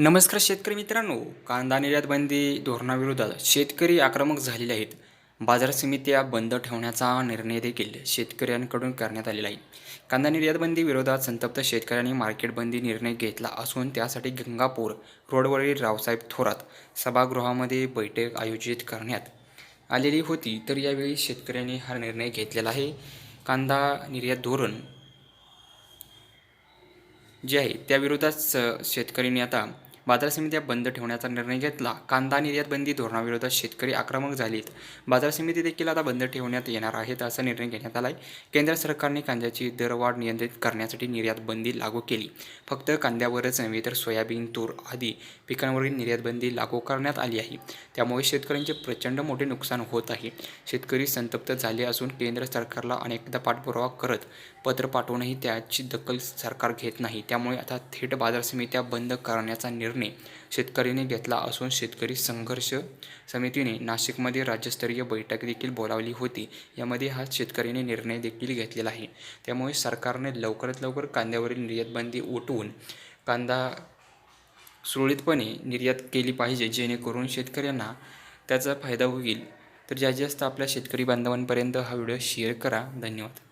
नमस्कार शेतकरी मित्रांनो कांदा निर्यात बंदी धोरणाविरोधात शेतकरी आक्रमक झालेले आहेत. बाजार समित्या बंद ठेवण्याचा निर्णय देखील शेतकऱ्यांकडून करण्यात आलेला आहे. कांदा निर्यात बंदी विरोधात संतप्त शेतकऱ्यांनी मार्केट बंदी निर्णय घेतला असून त्यासाठी गंगापूर रोडवरील रावसाहेब थोरात सभागृहामध्ये बैठक आयोजित करण्यात आलेली होती. तर यावेळी शेतकऱ्यांनी हा निर्णय घेतलेला आहे. कांदा निर्यात धोरण जे आहे त्याविरोधात स- शेतकऱ्यांनी आता बाजार समित्या बंद ठेवण्याचा निर्णय घेतला. कांदा निर्यात बंदी धोरणाविरोधात शेतकरी आक्रमक झालीत. बाजार समिती देखील आता बंद ठेवण्यात येणार आहेत असा निर्णय घेण्यात आला आहे केंद्र सरकारने कांद्याची दरवाढ नियंत्रित करण्यासाठी निर्यात बंदी लागू केली. फक्त कांद्यावरच नव्हे तर सोयाबीन तूर आदी पिकांवरील निर्यात बंदी लागू करण्यात आली आहे. त्यामुळे शेतकऱ्यांचे प्रचंड मोठे नुकसान होत आहे. शेतकरी संतप्त झाले असून केंद्र सरकारला अनेकदा पाठपुरावा करत पत्र पाठवूनही त्याची दखल सरकार घेत नाही. त्यामुळे आता थेट बाजार समित्या बंद करण्याचा निर्णय शेतकऱ्यांनी घेतला असून शेतकरी संघर्ष समितीने नाशिकमध्ये राज्यस्तरीय बैठक देखील बोलावली होती. यामध्ये हा शेतकऱ्यांनी निर्णय देखील घेतलेला आहे. त्यामुळे सरकारने लवकरात लवकर कांद्यावरील निर्यातबंदी उठवून कांदा सुरळीतपणे निर्यात केली पाहिजे जेणेकरून शेतकऱ्यांना त्याचा फायदा होईल. तर जास्तीत जास्त आपल्या शेतकरी बांधवांपर्यंत हा व्हिडिओ शेअर करा. धन्यवाद.